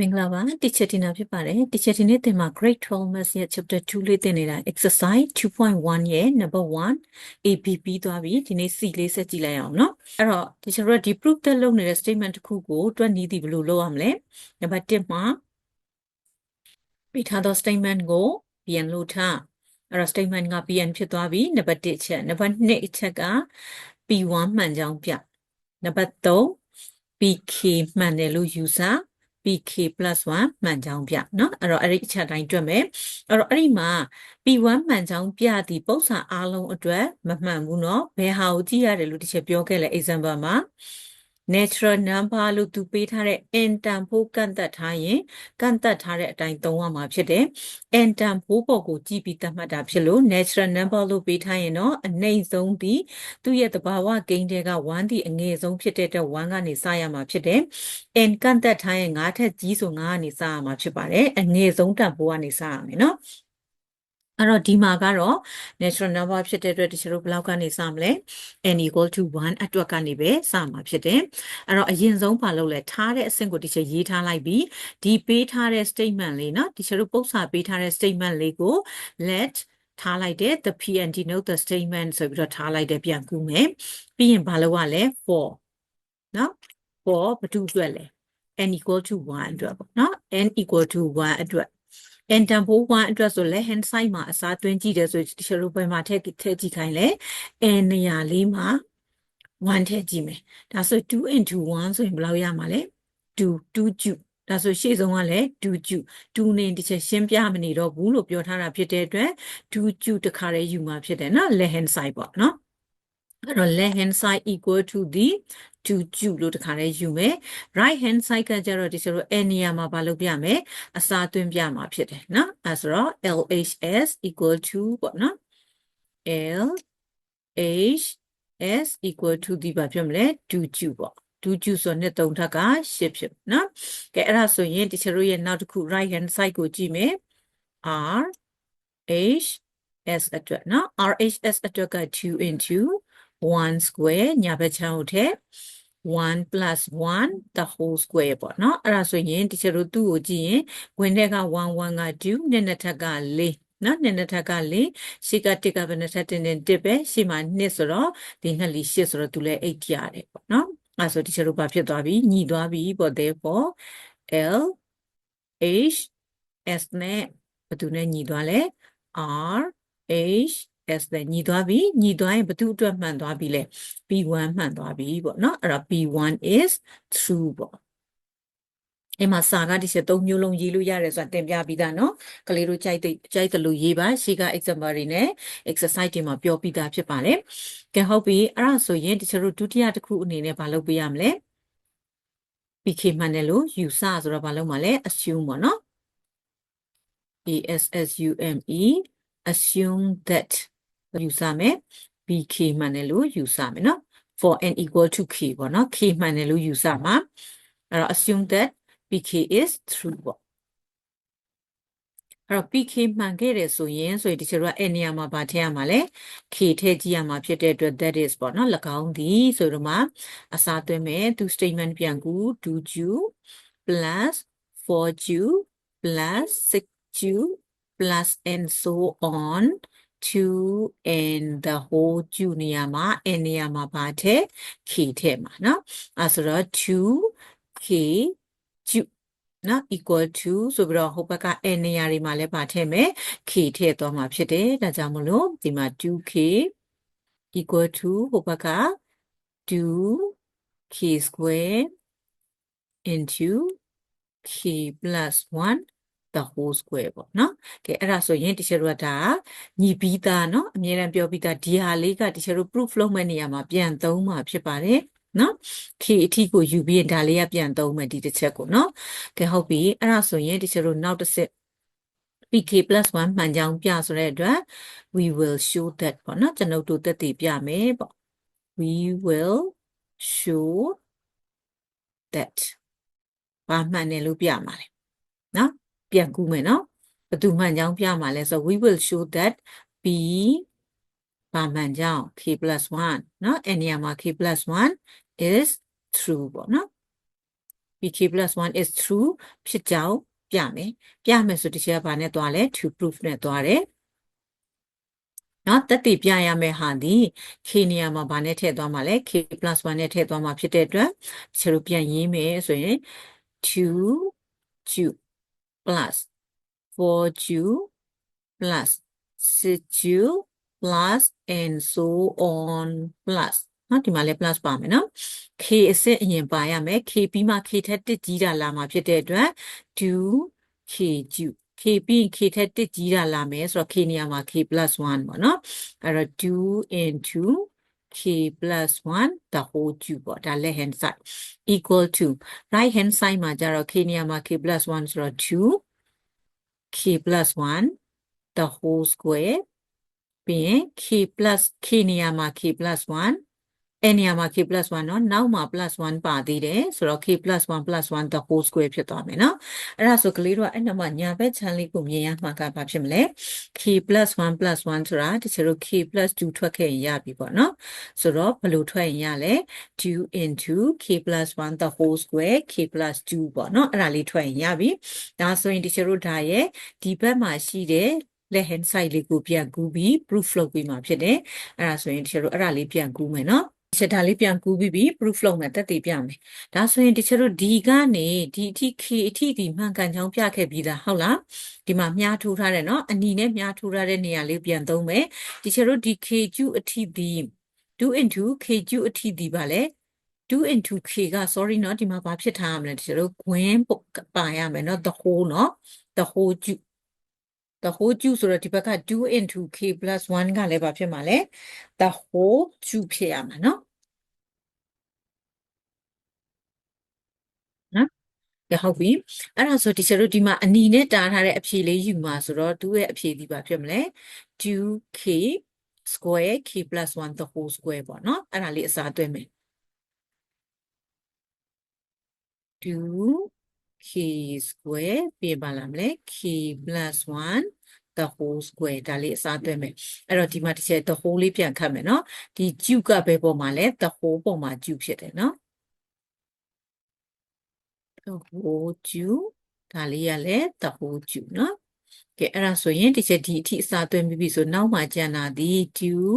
မင်္ဂလာပါ teacher Tina ဖြစ်ပါတယ် teacher Tina နဲ့တင်မှာ grade 12 maths ရဲ့ chapter 2လေးတင်နေတာ exercise 2.1ရဲ့ number 1 AB ပြီးသွားပြီဒီနေ့ C လေးဆက်ကြည့်လိုက်အောင်เนาะအဲ့တော့ teacher တို့ကဒီ proof တက်လုပ်နေတဲ့ statement တစ်ခုကိုတွက်နည်းသည်ဘယ်လိုလုပ်ရမလဲ number 1မှာပေးထားသော statement ကိုပြန်လို့ထားအဲ့တော့ statement က PN ဖြစ်သွားပြီ number 1ချက် number 2အချက်က P1 မှန်ကြောင်းပြ number 3 PK မှန်တယ်လို့ယူဆ PK +1 မှန်ကြောင်းပြเนาะအဲ့တော့အဲ့ဒီအချက်တိုင်းတွက်မယ်အဲ့တော့အဲ့ဒီမှာ P1 မှန်ကြောင်းပြသည့်ပုံစံအားလုံးအတွက်မမှန်ဘူးเนาะဘယ်ဟာကိုကြည့်ရတယ်လို့တစ်ချက်ပြောခဲ့လဲ example မှာ natural number လို့သူပေးထားတဲ့ n တန်ဖိုးကန့်သက်ထားရင်ကန့်သက်ထားတဲ့အတိုင်းသုံးရမှာဖြစ်တယ် n တန်ဖိုးပေါ်ကိုကြည့်ပြီးသတ်မှတ်တာဖြစ်လို့ natural number လို့ပေးထားရင်တော့အနှိမ့်ဆုံးသည်သူ့ရဲ့သဘာဝကိန်းတွေက1သည်အငယ်ဆုံးဖြစ်တဲ့အတွက်1ကနေစရမှာဖြစ်တယ် n ကန့်သက်ထားရင်9ထက်ကြီးဆို9ကနေစရမှာဖြစ်ပါတယ်အငယ်ဆုံးတန်ဖိုးကနေစရမယ်နော် အဲ့တော့ဒီမှာကတော့ natural number ဖြစ်တဲ့အတွက်တချို့ဘလောက်ကနေစမလဲ n equal to 1အတွက်ကနေပဲစမှာဖြစ်တယ်။အဲ့တော့အရင်ဆုံးပါလို့လဲထားတဲ့အဆင့်ကိုတချို့ရေးထားလိုက်ပြီးဒီပေးထားတဲ့ statement လေးနော်တချို့ပုတ်စာပေးထားတဲ့ statement လေးကို let ထားလိုက်တဲ့ the pnd note the statement ဆိုပြီးတော့ထားလိုက်တဲ့ပြန်ကူးမယ်။ပြီးရင်ဘာလို့ကလဲ for နော် for ဘာတူအတွက်လဲ n equal to 1အတွက်ပေါ့နော် n equal to 1အတွက် n တန်ဖိုး1အတွက်ဆိုလဲ hand side မှာအစားသွင်းကြည့်တယ်ဆိုဒီလိုပဲမှာထည့်ထည့်ကြည့်ခိုင်းလဲ n နေရာလေးမှာ1ထည့်ကြည့်မယ်ဒါဆို2 into 1ဆိုရင်ဘယ်လောက်ရမှာလဲ2 2ကျူဒါဆိုရှေ့ဆုံးကလည်း2ကျူ2နေတစ်ချက်ရှင်းပြမနေတော့ဘူးလို့ပြောထားတာဖြစ်တဲ့အတွက်2ကျူတခါတည်းယူမှာဖြစ်တယ်နော် left hand side ပေါ့နော် အဲ့တော့ left hand side equal to the 2ကျူလို့တခါလေးယူမယ် right hand side ကကြတော့ဒီဆိုတော့ a နေရာမှာဘာလုပ်ပြမယ်အစားသွင်းပြမှာဖြစ်တယ်နော်အဲဆိုတော့ LHS equal to ပေါ့နော် L H S equal to ဒီဘာဖြစ်မလဲ2ကျူပေါ့2ကျူဆိုနှစ်သုံးထက်က8ဖြစ်နော်ကဲအဲ့ဒါဆိုရင်တချို့ရဲ့နောက်တစ်ခု right hand side ကိုကြည့်မယ် R H S အတွက်နော် RHS အတွက်က2 into 1 square ညာဘက်ချမ်းကိုထည့်1 plus 1 the whole square ပေါ့နော်အဲ့ဒါဆိုရင်တချို့တို့သူ့ကိုကြည့်ရင်ဝင်တဲ့က1 1က2နှစ်နှစ်ထက်က4နော်နှစ်နှစ်ထက်က4ရှေ့ကတစ်ကဘယ်နှစ်ထက်တင်တင်တစ်ပဲရှေ့မှာနှစ်ဆိုတော့ဒီနှစ်လီ8ဆိုတော့သူလည်း8ရတယ်ပေါ့နော်အဲ့ဆိုတချို့တို့ဘာဖြစ်သွားပြီညီသွားပြီပေါ့ therefore L H S နဲ့ဘယ်သူနဲ့ညီသွားလဲ R H S နဲ့ညီသွားပြီညီသွားရင်ဘယ်သူအတွက်မှန်သွားပြီလဲ B1 မှန်သွားပြီပေါ့နော်အဲ့တော့ B1 is true ပေါ့အဲ့မှာစာကဒီချက်၃မျိုးလုံးရေးလို့ရတယ်ဆိုတာတင်ပြပြီးသားเนาะကလေးတို့ကြိုက်တဲ့ကြိုက်တယ်လို့ရေးပါရှေ့က example တွေနဲ့ exercise တွေမှာပြောပြီးသားဖြစ်ပါတယ်ကဲဟုတ်ပြီအဲ့ဒါဆိုရင်တချို့တို့ဒုတိယတစ်ခုအနေနဲ့ဘာလုပ်ပေးရမလဲ PK မှန်တယ်လို့ယူဆဆိုတော့ဘာလုပ်မှာလဲ assume ပေါ့နော် A S S U M E assume that ယူဆမယ် BK မှန်တယ်လို့ယူဆမယ်နော် for n equal to k ပေါ့နော် k မှန်တယ်လို့ယူဆမှာအဲ့တော့ assume that PK is true ပေါ့အဲ့တော့ PK မှန်ခဲ့တယ်ဆိုရင်ဆိုရင်ဒီချက်တော့အဲ့နေရာမှာဗာထည့်ရမှာလဲ K ထည့်ကြည့်ရမှာဖြစ်တဲ့အတွက် that is ပေါ့နော်၎င်းသည်ဆိုတော့မှအစားသွင်းမယ်သူ statement ပြန်ကူ 2Q plus 4Q plus 6Q plus and so on 2 and the whole ကျူနေရာမှာ n နေရာမှာဗာထည့် k ထည့်မှာเนาะအဲဆိုတော့ 2k ကျူနော် equal to ဆိုပြီးတော့ဟိုဘက်က n နေရာတွေမှာလည်းဗာထည့်မယ် k ထည့်သွားမှာဖြစ်တယ်ဒါကြောင့်မလို့ဒီမှာ 2k equal to ဟိုဘက်က 2k square into k plus 1 the whole square ပေါ့နော်ကဲအဲ့ဒါဆိုရင်တချို့တို့ကဒါညီပြီးသားနော်အများရန်ပြောပြီးသားဒီဟာလေးကတချို့တို့ proof လုပ်မဲ့နေရာမှာပြန်သုံးမှာဖြစ်ပါတယ်နော်ခေအထီကိုယူပြီးရင်ဒါလေးကပြန်သုံးမယ်ဒီတစ်ချက်ကိုနော်ကဲဟုတ်ပြီအဲ့ဒါဆိုရင်တချို့တို့နောက်တစ်ချက် pk + 1မှန်ကြောင်းပြဆိုတဲ့အတွက် we will show that ပေါ့နော်ကျွန်ုပ်တို့တက်တည်ပြမယ်ပေါ့ we will show that ဘာမှန်တယ်လို့ပြမှာလဲနော် ပြန်ကူးမယ်နော်ဘသူမှန်ကြောင်းပြမှာလဲဆို we will show that b ဘာမှန်ကြောင်း k plus 1နော်အဲ့နေရာမှာ k plus 1 is true ပေါ့နော် pk plus 1 is true ဖြစ်ကြောင်းပြမယ်ပြမယ်ဆိုတခြားဘာနဲ့သွားလဲ to prove နဲ့သွားတယ်နော်တက်တည်ပြရမယ့်ဟာဒီ k နေရာမှာဘာနဲ့ထည့်သွားမှာလဲ k plus 1နဲ့ထည့်သွားမှာဖြစ်တဲ့အတွက်ဒီလိုပြန်ရေးမယ်ဆိုရင် to to plus 4q plus 6q plus and so on plus နော်ဒီမှာလည်း plus ပါမယ်နော် k အစစ်အရင်ပါရမယ် k ပြီးမှ k ထက်တစ်ကြီးတာလာမှာဖြစ်တဲ့အတွက်2 k ကျူ k ပြီး k ထက်တစ်ကြီးတာလာမယ်ဆိုတော့ k နေရာမှာ k plus 1ပေါ့နော်အဲ့တော့2 into k plus 1 the whole cube ပေါ့ဒါ left hand side equal to right hand side မှာကျတော့ k နေရာမှာ k plus 1ဆိုတော့2 k plus 1 the whole square ပြီးရင် k plus k နေရာမှာ k plus 1 အဲ့နေရာမှာ k plus 1เนาะနောက်မှာ plus 1ပါသေးတယ်ဆိုတော့ k plus 1 plus 1 the whole square ဖြစ်သွားမယ်เนาะအဲ့ဒါဆိုကလေးတို့ကအဲ့နောက်မှာညာဘက်ခြမ်းလေးကိုမြင်ရမှာကဘာဖြစ်မလဲ k plus 1 plus 1ဆိုတာတချို့တို့ k plus 2ထွက်ခဲ့ရင်ရပြီပေါ့เนาะဆိုတော့ဘယ်လိုထွက်ရင်ရလဲ 2 into k plus 1 the whole square k plus 2ပေါ့เนาะအဲ့ဒါလေးထွက်ရင်ရပြီဒါဆိုရင်တချို့တို့ဒါရဲ့ဒီဘက်မှာရှိတဲ့ left hand side လေးကိုပြန်ကူးပြီး proof လုပ်ပြီးမှဖြစ်တယ်အဲ့ဒါဆိုရင်တချို့တို့အဲ့ဒါလေးပြန်ကူးမယ်เนาะ ချက်ဒါလေးပြန်ကူးပြီးပြီး proof လုပ်မယ်တက်တည်ပြမယ်ဒါဆိုရင်တချို့တို့ဒီကနေဒီအထိ k အထိဒီမှန်ကန်ကြောင်းပြခဲ့ပြီးသားဟုတ်လားဒီမှာမြားထိုးထားတယ်เนาะအနီနဲ့မြားထိုးထားတဲ့နေရာလေးပြန်သုံးမယ်တချို့တို့ဒီ k ကျူအထိဒီ2 into k ကျူအထိဒီပါလေ2 into k က sorry เนาะဒီမှာဘာဖြစ်ထားရမလဲတချို့တို့ gwin ပါရမယ်เนาะ the whole เนาะ the whole ကျူ the whole ကျူဆိုတော့ဒီဘက်က2 into k plus 1ကလည်းဘာဖြစ်မှာလဲ the whole ကျူဖြစ်ရမှာเนาะ ကဲဟုတ်ပြီအဲ့ဒါဆိုဒီကျတို့ဒီမှာအနီနဲ့တားထားတဲ့အဖြေလေးယူမှာဆိုတော့သူ့ရဲ့အဖြေဒီပါဖြစ်မလဲ 2k square k plus 1 the whole square ပေါ့နော်အဲ့ဒါလေးအစားသွင်းမယ် 2k square ပြင်ပါလားမလဲ k plus 1 the whole square ဒါလေးအစားသွင်းမယ်အဲ့တော့ဒီမှာတစ်ချက် the whole လေးပြန်ခတ်မယ်နော်ဒီ cube ကဘယ်ပေါ်မှာလဲ the whole ပေါ်မှာ cube ဖြစ်တယ်နော် the whole Jew ဒါလေးရလဲ the whole Jew နော်ကဲအဲ့ဒါဆိုရင်ဒီချက်ဒီအထိအစာသွင်းပြီးပြီဆိုနောက်မှာကျန်တာဒီ due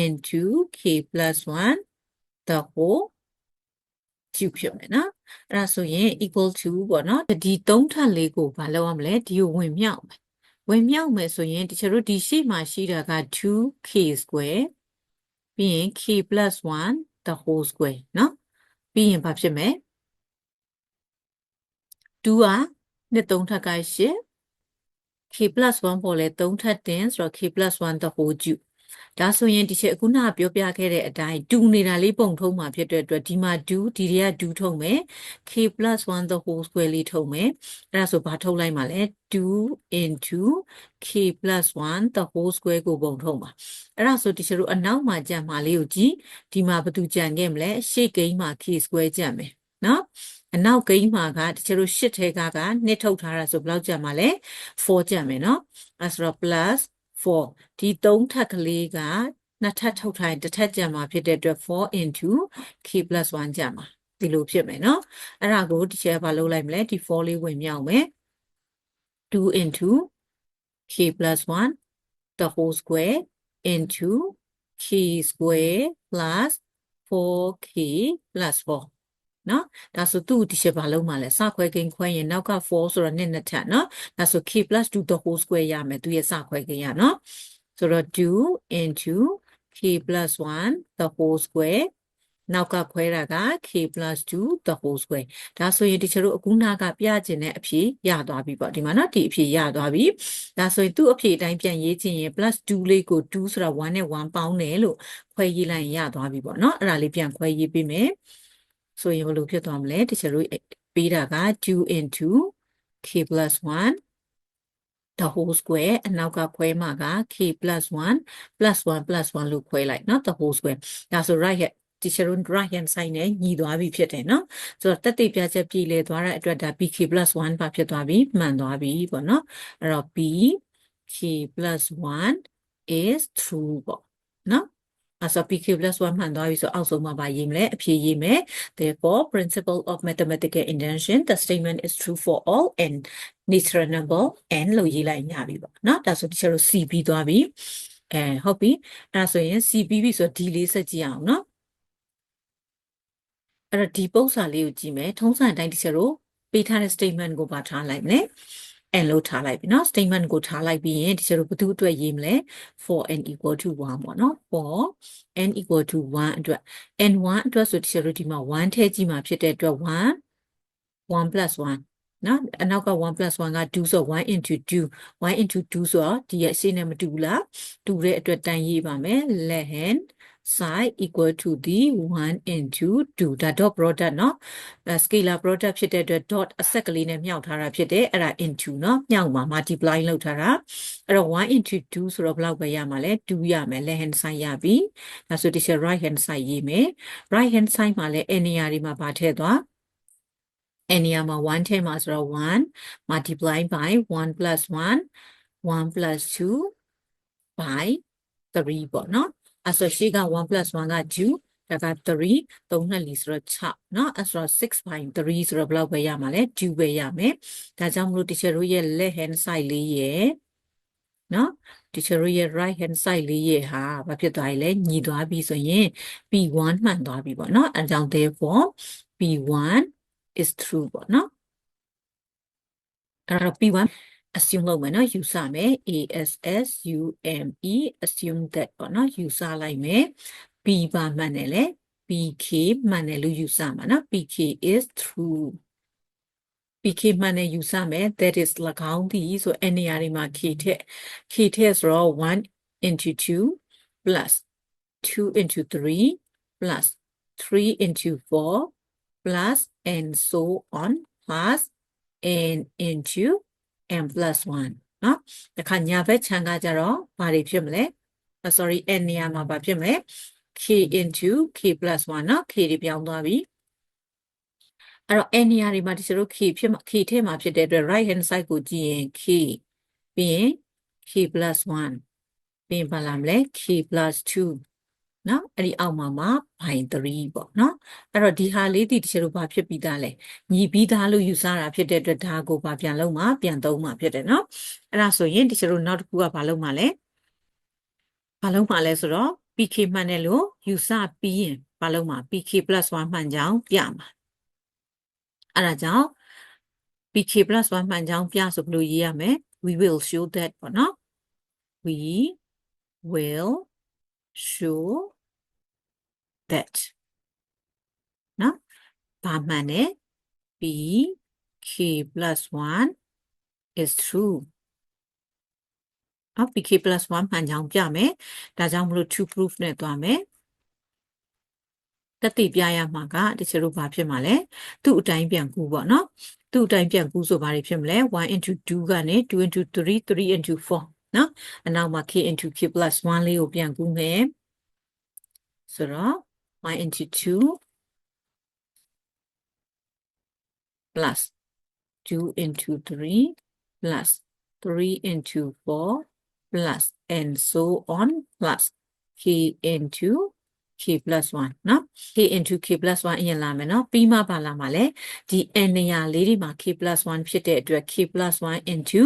into k plus 1 the whole ကျူဖြစ်မယ်နော်အဲ့ဒါဆိုရင် equal to ပေါ့နော်ဒီ3ထပ်လေးကိုမလုပ်ရမလဲဒီကိုဝင်မြောက်မယ်ဝင်မြောက်မယ်ဆိုရင်တချို့တို့ဒီရှေ့မှာရှိတာက 2k square ပြီးရင် k plus 1 the whole square နော်ပြီးရင်ဘာဖြစ်မလဲ 2ကနှစ်3ထပ်က8 k 1ပေါ်လဲ3ထပ်တင်ဆိုတော့ k 1 the whole cube ဒါဆိုရင်ဒီချက်အခုနပြောပြခဲ့တဲ့အတိုင်း2နေတာလေးပုံထုံးမှာဖြစ်တဲ့အတွက်ဒီမှာ2ဒီတွေက2ထုံးမယ် k 1 the whole square လေးထုံးမယ်အဲ့ဒါဆိုဘာထုတ်လိုက်မှာလဲ2 into k 1 the whole square ကိုပုံထုံးပါအဲ့ဒါဆိုဒီချက်တို့အနောက်မှာကြံမှာလေးကိုကြည့်ဒီမှာဘာတူကြံခဲ့မလဲရှေ့ကိန်းမှာ k square ကြံမယ် နော်အနောက်ဂိမ်းမှာကတချို့တို့8ထဲကကနှစ်ထုတ်ထားတာဆိုဘယ်လောက်ကျန်မှာလဲ4ကျန်မယ်နော်အဲဆိုတော့ plus 4ဒီ3ထပ်ကလေးကနှစ်ထပ်ထုတ်ထားရင်တစ်ထပ်ကျန်မှာဖြစ်တဲ့အတွက်4 into k plus 1ကျန်မှာဒီလိုဖြစ်မယ်နော်အဲ့ဒါကိုဒီချက်ဘာလုပ်လိုက်မလဲဒီ4လေးဝင်မြောက်မယ်2 into k plus 1 the whole square into k square plus 4k plus 4 နော်ဒါဆိုသူ့ဒီချက်ဘာလုံးမှာလဲစခွဲကိန်းခွဲရင်နောက်က4ဆိုတော့နှစ်နှစ်ထပ်နော်ဒါဆို k 2 the whole square ရမယ်သူရဲ့စခွဲကိန်းရနော်ဆိုတော့2 into k 1 the whole square နောက်ကခွဲတာက k 2 the whole square ဒါဆိုရင်ဒီချက်တို့အခုနာကပြကျင်တဲ့အဖြေရသွားပြီပေါ့ဒီမှာနော်ဒီအဖြေရသွားပြီဒါဆိုရင်သူ့အဖြေအတိုင်းပြန်ရေးချင်ရင် +2 လေးကို2ဆိုတာ1နဲ့1ပေါင်းတယ်လို့ခွဲရေးလိုက်ရင်ရသွားပြီပေါ့နော်အဲ့ဒါလေးပြန်ခွဲရေးပေးမယ် ဆိုရင်ဘယ်လိုဖြစ်သွားမလဲတချို့တို့ပေးတာက2 into k plus 1 the whole square အနောက်ကခွဲမှာက k plus 1 plus 1 plus 1လို့ခွဲလိုက်เนาะ the whole square ဒါဆို right hand ဒီချရုံ right hand side နဲ့ညီသွားပြီဖြစ်တယ်เนาะဆိုတော့တက်တိပြချက်ပြည်လေသွားတဲ့အတွက်ဒါ bk plus 1ပါဖြစ်သွားပြီမှန်သွားပြီပေါ့เนาะအဲ့တော့ b k plus 1 is true ပေါ့เนาะ အဲဆို pk plus 1မှန်သွားပြီဆိုအောက်ဆုံးမှာပါရေးမလဲအဖြေရေးမယ် therefore principle of mathematical induction the statement is true for all and natural number n လို့ရေးလိုက်ညာပြီပေါ့နော်ဒါဆိုတချို့ c ပြီးသွားပြီအဲဟုတ်ပြီအဲဒါဆိုရင် c ပြီးပြီဆိုတော့ d လေးဆက်ကြည့်အောင်နော်အဲ့တော့ဒီပုံစံလေးကိုကြည့်မယ်ထုံးစံအတိုင်းတချို့တို့ပေးထားတဲ့ statement ကိုပါထားလိုက်မယ် n လို့ထားလိုက်ပြီเนาะ statement ကိုထားလိုက်ပြီးရင်ဒီကျတော့ဘယ်သူအတွက်ရေးမလဲ for n equal to 1ပေါ့เนาะ for n equal to 1အတွက် n 1အတွက်ဆိုဒီကျတော့ဒီမှာ1ထည့်ကြည့်မှာဖြစ်တဲ့အတွက်1 1 plus 1နော်အနောက်က1 plus 1က2ဆို1 into 2 1 into 2ဆိုတော့ဒီရဲ့အရှင်းနဲ့မတူဘူးလားတူတဲ့အတွက်တန်ရေးပါမယ် let hand side equal to the 1 into 2ဒါ dot product เนาะ scalar product ဖြစ်တဲ့အတွက် dot အဆက်ကလေးနဲ့မြှောက်ထားတာဖြစ်တယ်အဲ့ဒါ into เนาะမြှောက်မှာ multiply လုပ်ထားတာအဲ့တော့1 into 2ဆိုတော့ဘယ်လောက်ပဲရမှာလဲ2ရမယ် left hand side ရပြီဒါဆိုဒီချက် right hand side ရေးမယ် right hand side မှာလည်း n နေရာတွေမှာပါထည့်သွား n နေရာမှာ1ထည့်မှာဆိုတော့1 multiply by 1 plus 1 1 plus 2 by 3ပေါ့เนาะ အဲ့ဆိုရှိက1 plus 1က2ဒါက3 3နဲ့လီဆိုတော့6เนาะအဲ့ဆိုတော့6 by 3ဆိုတော့ဘယ်လောက်ပဲရမှာလဲ2ပဲရမယ်ဒါကြောင့်မလို့ teacher တို့ရဲ့ left hand side လေးရဲ့เนาะ teacher တို့ရဲ့ right hand side လေးရဲ့ဟာဘာဖြစ်သွားပြီလဲညီသွားပြီဆိုရင် p1 မှန်သွားပြီပေါ့เนาะအဲကြောင့် therefore p1 is true ပေါ့เนาะအဲ့တော့ p1 assume လုပ်မယ်နော် user မယ် ass ume assume that ပေါ့နော် user လိုက်မယ် b ပါမှန်တယ်လေ pk မှန်တယ်လို့ user မှာနော် pk is true. Pk မှန်တယ် user မယ် that is ၎င်းသည်ဆိုအနေရာတွေမှာ k ထက် k ထက်ဆိုတော့1 into 2 plus 2 into 3 plus 3 into 4 plus and so on plus n into n plus 1နော်တခါညာဘက်ခြံကကြတော့ဘာတွေဖြစ်မလဲ sorry n နေရာမှာဘာဖြစ်မလဲ k into k plus 1နော် k တွေပြောင်းသွားပြီအဲ့တော့ n နေရာတွေမှာဒီစလို့ k ဖြစ်မှာ k ထဲမှာဖြစ်တဲ့အတွက် right hand side ကိုကြည့်ရင် k ပြီးရင် k plus 1ပြီးရင်ဘာလာမလဲ k plus 2 နော်အဲ့ဒီအောက်မှာမှာ by 3ပေါ့နော်အဲ့တော့ဒီဟာလေးဒီတချို့ဘာဖြစ်ပြီးသားလဲညီပြီးသားလို့ယူဆတာဖြစ်တဲ့အတွက်ဒါကိုဘာပြန်လုံးမှာပြန်သုံးမှာဖြစ်တယ်နော်အဲ့ဒါဆိုရင်တချို့နောက်တစ်ခုကဘာလုံးမှာလဲဘာလုံးမှာလဲဆိုတော့ pk မှန်တယ်လို့ယူဆပြီးရင်ဘာလုံးမှာ pk 1မှန်ကြောင်းပြမှာအဲ့ဒါကြောင့် pk 1မှန်ကြောင်းပြဆိုဘယ်လိုရေးရမလဲ we will show that ပေါ့နော် we will show that နော်ဘာမှန်လဲ b k plus 1 is true နော် pk plus 1မှန်ကြောင်းပြမယ်ဒါကြောင့်မလို့ true proof နဲ့သွားမယ်တက်တိပြရမှာကတချို့တို့ဘာဖြစ်မှာလဲသူ့အတိုင်းပြန်ကူပေါ့နော်သူ့အတိုင်းပြန်ကူဆိုဘာတွေဖြစ်မလဲ1 into 2ကနေ2 into 3 3 into 4နော်အနောက်မှာ k into k plus 1လေးကိုပြန်ကူမယ်ဆိုတော့ y into 2 plus 2 into 3 plus 3 into 4 plus and so on plus k into k plus 1เนาะ k into k plus 1အရင်လာမယ်เนาะပြီးမှပါလာမှာလဲဒီ n နေရာလေးတွေမှာ k plus 1ဖြစ်တဲ့အတွက် k plus 1 into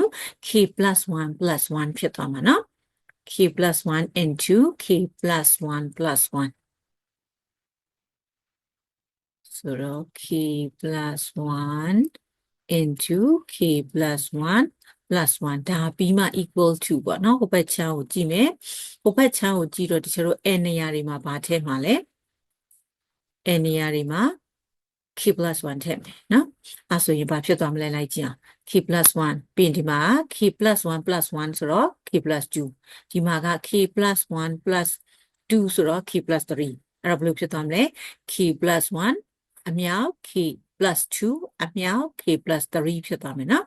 k plus 1 plus 1ဖြစ်သွားမှာเนาะ k plus 1 into k plus 1 plus 1 ဆိုတော့ k plus 1 into k plus 1 plus 1ဒါပြီးမှ equal to ပေါ့နော်ဟိုဘက်ချမ်းကိုကြည့်မယ်ဟိုဘက်ချမ်းကိုကြည့်တော့တချို့တို့ n နေရာတွေမှာဘာထည့်မှာလဲ n နေရာတွေမှာ k plus 1ထည့်မယ်နော်အဲဆိုရင်ဘာဖြစ်သွားမလဲလိုက်ကြည့်အောင် k plus 1ပြီးရင်ဒီမှာ k plus 1 plus 1ဆိုတော့ k plus 2ဒီမှာက k plus 1 plus 2ဆိုတော့ k plus 3အဲ့တော့ဘယ်လိုဖြစ်သွားမလဲ k plus 1 အမြောက် k plus 2အမြောက် k plus 3ဖြစ်သွားမယ်နော်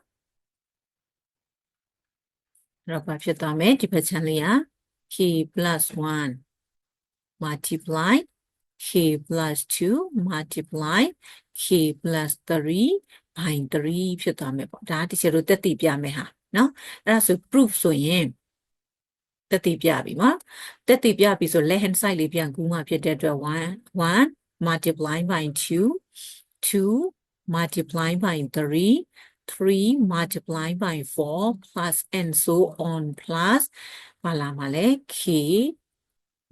အဲ့တော့ဘာဖြစ်သွားမလဲဒီဘက်ချမ်းလေးက k plus 1 multiply k plus 2 multiply k plus 3 by 3ဖြစ်သွားမယ်ပေါ့ဒါတချို့တို့တက်တည်ပြမယ်ဟာနော်အဲ့ဒါဆို proof ဆိုရင်တက်တည်ပြပြီနော်တက်တည်ပြပြီဆို left hand side လေးပြန်ကူးမှဖြစ်တဲ့အတွက်1 1 multiply by 2 2 multiply by 3 3 multiply by 4 plus and so on plus ဘာလာမှာလဲ k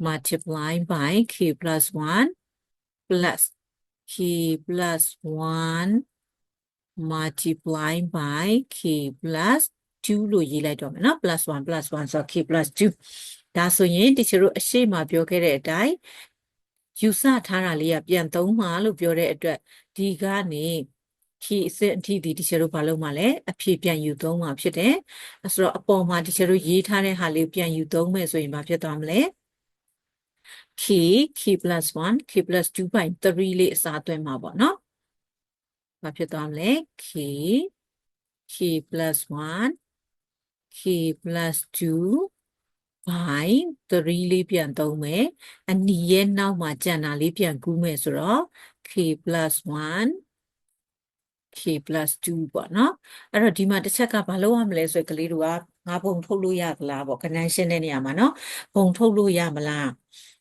multiply by k plus 1 plus k plus 1 multiply by k plus 2လို့ရေးလိုက်တော့မယ်နော် plus 1 plus 1ဆိုတော့ k plus 2ဒါဆိုရင်တချို့တို့အရှိမပြောခဲ့တဲ့အတိုင်း ယူဆထားတာလေးကပြန်သုံးမှာလို့ပြောတဲ့အတွက်ဒီကနေ k အစစ်အထိဒီတချို့တို့ဘာလုပ်မှာလဲအဖြေပြန်ယူသုံးမှာဖြစ်တယ်အဲဆိုတော့အပေါ်မှာတချို့တို့ရေးထားတဲ့ဟာလေးပြန်ယူသုံးမယ်ဆိုရင်ဘာဖြစ်သွားမလဲ k k plus 1 k plus 2 by 3လေးအစားသွင်းမှာပေါ့နော်ဘာဖြစ်သွားမလဲ k k plus 1 k plus 2 by 3လေးပြန်သုံးမယ်အနီရဲ့နောက်မှာကျန်တာလေးပြန်ကူးမယ်ဆိုတော့ k plus 1 k plus 2ပေါ့နော်အဲ့တော့ဒီမှာတစ်ချက်ကဘာလုပ်ရမလဲဆိုရင်ကလေးတို့ကငါဘုံထုတ်လို့ရသလားပေါ့ကဏ္ဍရှင်းတဲ့နေရာမှာနော်ဘုံထုတ်လို့ရမလား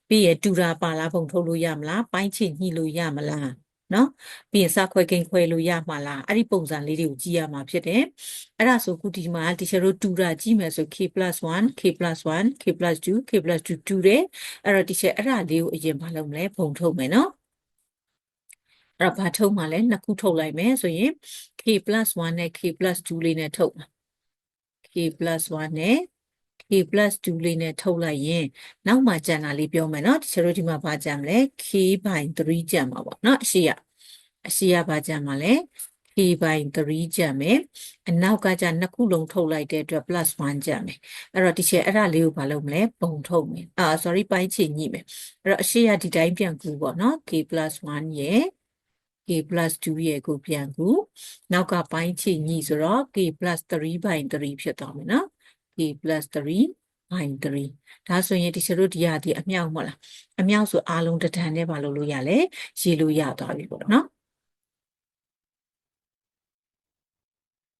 ပြီးရတူတာပါလားဘုံထုတ်လို့ရမလားပိုင်းချညှိလို့ရမလား နော်ပြီးရင်စခွဲကိန်းခွဲလို့ရမှာလားအဲ့ဒီပုံစံလေးတွေကိုကြည့်ရမှာဖြစ်တယ်အဲ့ဒါဆိုခုဒီမှာတီချာတို့တူတာကြည့်မယ်ဆို k 1 k 1 k 2 k 2 တူတယ်အဲ့တော့တီချာအဲ့ဒါလေးကိုအရင်မလုပ်မလဲပုံထုတ်မယ်နော်အဲ့တော့ဘာထုတ်မှလဲနှစ်ခုထုတ်လိုက်မယ်ဆိုရင် k 1 နဲ့ k 2 လေးနဲ့ထုတ်မှာ k 1 နဲ့ k 2လေးနဲ့ထုတ်လိုက်ရင်နောက်မှကျန်တာလေးပြောမယ်နော်တချို့တို့ဒီမှာဘာကျန်မလဲ k by 3ကျန်မှာပေါ့နော်အရှိရအရှိရဘာကျန်မှာလဲ k by 3ကျန်မယ်အနောက်ကကျနှစ်ခုလုံးထုတ်လိုက်တဲ့အတွက် +1 ကျန်မယ်အဲ့တော့ဒီချက်အဲ့ဒါလေးကိုဘာလုပ်မလဲပုံထုတ်မယ်အာ sorry ပိုင်းချညှိမယ်အဲ့တော့အရှိရဒီတိုင်းပြန်ကူပေါ့နော် k +1 ရဲ့ k plus 2ရဲ့ကိုပြန်ကူနောက်ကပိုင်းချညှိဆိုတော့ k plus 3 by 3ဖြစ်သွားမယ်နော် k plus 3 by 3ဒါဆိုရင်ဒီစတို့ဒီဟာဒီအမြောက်မဟုတ်လားအမြောက်ဆိုအားလုံးတစ်ထန်နဲ့ပါလို့လို့ရလဲရေးလို့ရသွားပြီပေါ့နော်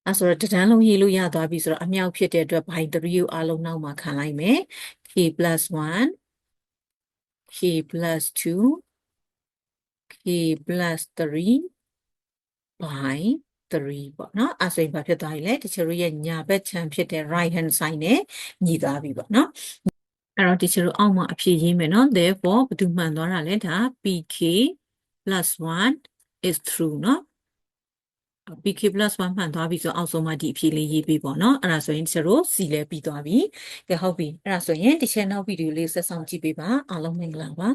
အဲဆိုတော့တစ်တန်းလုံးရေးလို့ရသွားပြီဆိုတော့အမြောက်ဖြစ်တဲ့အတွက် by 3ကိုအားလုံးနောက်မှာခံလိုက်မယ် k plus 1 k plus 2 k plus 3 by 3ပေါ့နော်အဲဆိုရင်ဘာဖြစ်သွားပြီလဲတချို့ရဲ့ညာဘက်ခြမ်းဖြစ်တဲ့ right hand side နဲ့ညီသွားပြီပေါ့နော်အဲ့တော့တချို့အောက်မှာအဖြေရေးမယ်နော် therefore ဘယ်သူမှန်သွားတာလဲဒါ pk plus 1 is true နော် pk plus 1မှန်သွားပြီဆိုအောက်ဆုံးမှာဒီအဖြေလေးရေးပေးပေါ့နော်အဲ့ဒါဆိုရင်တချို့ C လဲပြီးသွားပြီကဲဟုတ်ပြီအဲ့ဒါဆိုရင်ဒီချက်နောက်ဗီဒီယိုလေးဆက်ဆောင်ကြည့်ပေးပါအားလုံးမင်္ဂလာပါ